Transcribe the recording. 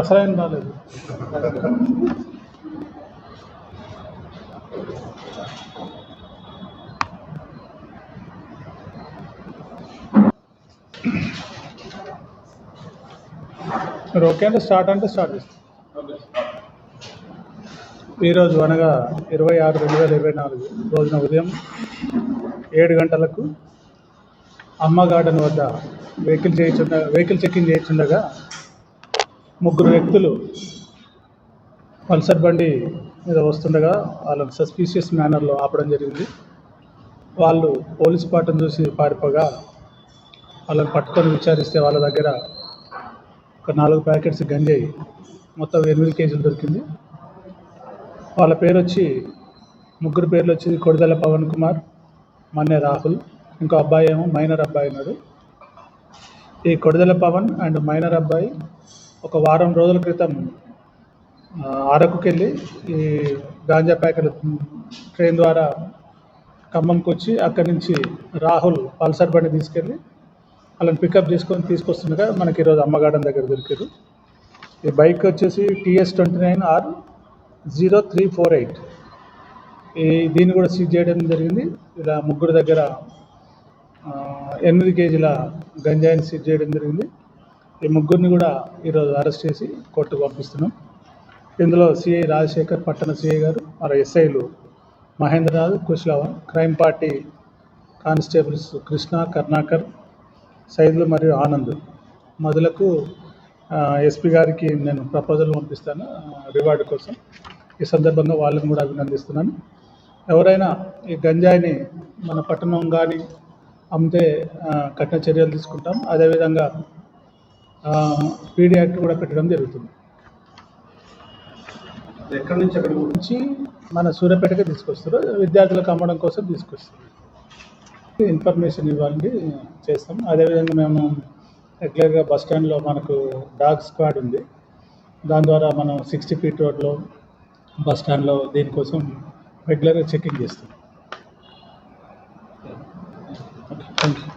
అసలేం రాలేదు. మీరు ఓకే అంటే స్టార్ట్ అంటే స్టార్ట్ చేస్తాం. ఈరోజు అనగా ఇరవై ఆరు రెండు వేల ఇరవై నాలుగు రోజున ఉదయం ఏడు గంటలకు అమ్మ గార్డెన్ వద్ద వెహికల్ చేయించుండగా వెహికల్ చెక్కింగ్ చేయించుండగా ముగ్గురు వ్యక్తులు పల్సర్ బండి మీద వస్తుండగా వాళ్ళని సస్పీషియస్ మేనర్లో ఆపడం జరిగింది. వాళ్ళు పోలీస్ పాటను చూసి పారిపోగా వాళ్ళని పట్టుకొని విచారిస్తే వాళ్ళ దగ్గర ఒక నాలుగు ప్యాకెట్స్ గంజాయి మొత్తం ఎనిమిది కేజీలు దొరికింది. వాళ్ళ పేరు వచ్చి ముగ్గురు పేర్లు వచ్చి కొడిదల పవన్ కుమార్ మన్నే రాహుల్ ఇంకో అబ్బాయి ఏమో మైనర్ అబ్బాయి ఉన్నాడు. ఈ కొడిదల పవన్ అండ్ మైనర్ అబ్బాయి ఒక వారం రోజుల క్రితం అరకుకెళ్ళి అరకుకి వెళ్ళి ఈ గాంజా ప్యాకెట్ ట్రైన్ ద్వారా ఖమ్మంకి వచ్చి అక్కడి నుంచి రాహుల్ పల్సర్ బండి తీసుకెళ్ళి వాళ్ళని పికప్ చేసుకొని తీసుకొస్తుండగా మనకి ఈరోజు అమ్మగార్డెన్ దగ్గర దొరికారు. ఈ బైక్ వచ్చేసి TS twenty nine R zero three four eight. ఈ దీన్ని కూడా సీజ్ చేయడం జరిగింది. ఇలా ముగ్గురు దగ్గర ఎనిమిది కేజీల గంజాయిని సీజ్ చేయడం జరిగింది. ఈ ముగ్గురిని కూడా ఈరోజు అరెస్ట్ చేసి కోర్టుకు పంపిస్తున్నాం. ఇందులో సిఐ రాజశేఖర్ పట్టణ సిఐ గారు మరో ఎస్ఐలు Mahendranath Kushalavan crime party constables Krishna Karnakar Saidulu మరియు ఆనంద్. మొదలకు ఎస్పీ గారికి నేను ప్రపోజల్ పంపిస్తాను రివార్డు కోసం. ఈ సందర్భంగా వాళ్ళని కూడా అభినందిస్తున్నాను. ఎవరైనా ఈ గంజాయిని మన పట్టణం కానీ అమ్మితే కఠిన చర్యలు తీసుకుంటాం. అదేవిధంగా పీడీ యాక్ట్ కూడా పెట్టడం జరుగుతుంది. ఎక్కడి నుంచి ఎక్కడికి నుంచి మన సూర్యాపేటకి తీసుకొస్తారు. విద్యార్థులకు అమ్మడం కోసం తీసుకొస్తారు. ఇన్ఫర్మేషన్ ఇవ్వాలని చేస్తాం. అదేవిధంగా మేము రెగ్యులర్గా బస్ స్టాండ్లో మనకు డాగ్ స్క్వాడ్ ఉంది. దాని ద్వారా మనం సిక్స్టీ ఫీట్ రోడ్లో బస్ స్టాండ్లో దీనికోసం రెగ్యులర్గా చెకింగ్ చేస్తాం. Thank you